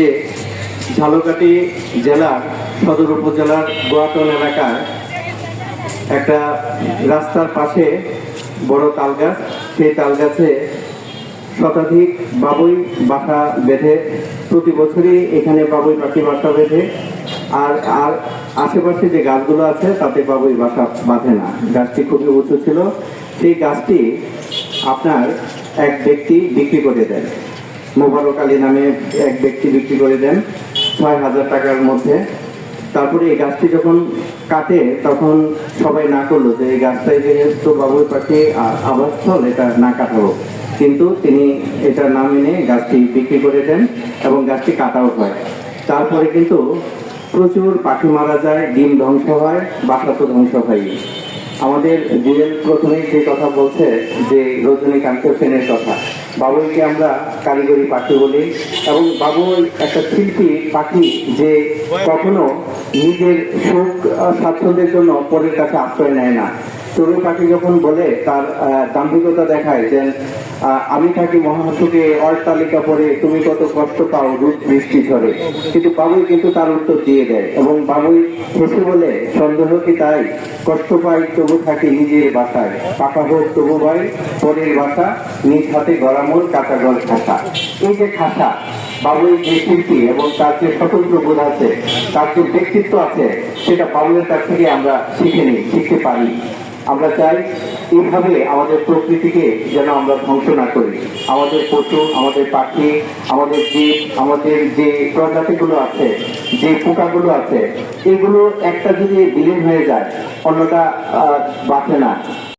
যে ঝালকাঠি জেলার সদর উপজেলার গোয়াটন এলাকার একটা রাস্তার পাশে বড় তাল গাছ সেই তাল গাছে শতাধিক বাবুই বাসা বেঁধে প্রতি বছরই এখানে বাবুই পাখি বাসা বেঁধে। আর আর আশেপাশে যে গাছগুলো আছে, তাতে বাবুই বাসা বাঁধে না। গাছটি খুবই উঁচু ছিল। সেই গাছটি আপনার এক ব্যক্তি বিক্রি করে দেন মোবারক আলী নামে এক ব্যক্তি বিক্রি করে দেন, ছয় হাজার টাকার মধ্যে। তারপরে এই গাছটি যখন কাটে, তখন সবাই না করল যে, এই গাছটাই যেহেতু বাবুই পাখি আবাসস্থল এটা না কাটাবো। কিন্তু তিনি এটা না মেনে গাছটি বিক্রি করে দেন এবং গাছটি কাটাও হয়। তারপরে কিন্তু প্রচুর পাখি মারা যায়, ডিম ধ্বংস হয়, বাসা তো ধ্বংস হয় আমাদের জুয়েল প্রথমেই যে কথা বলছে যে রজনীকান্ত সেনের কথা। বাবুইকে আমরা কারিগরি পাখি বলি এবং বাবুই একটা শিল্পী পাখি যে কখনো নিজের সুখ স্বাচ্ছন্দ্যের জন্য পরের কাছে আশ্রয় নেয় না। চড়ুই পাখি যখন বলে, তার দাম্ভিকতা দেখায় যে আমি থাকি মহাসুখে অট্টালিকা পরে তুমি কত কষ্ট পাও রূপ বৃষ্টি ঝরে। কিন্তু বাবুই কিন্তু তার উত্তর দিয়ে দেয় এবং বাবুই হেসে বলে, সন্দেহ কি তাই? কষ্ট পাই তবু থাকি নিজের বাসায়। পাকা হোক তবু ভাই পরের বাসা। নিজ হাতে গড়ামোর কাঁচা গল খাসা। এই যে খাসা, বাবুই যে শিল্পী এবং তার যে স্বতন্ত্র বোধ আছে, তার যে ব্যক্তিত্ব আছে, সেটা বাবুয়ের কাছ থেকে আমরা শিখে নিই, শিখতে পারি। আমরা চাই এইভাবে আমাদের প্রকৃতিকে যেন আমরা ধ্বংস না করি। আমাদের পশু, আমাদের পাখি, আমাদের যে আমাদের যে প্রজাতিগুলো আছে, যে পোকাগুলো আছে, এগুলো একটা যদি বিলীন হয়ে যায়, অন্যটা বাঁচে না।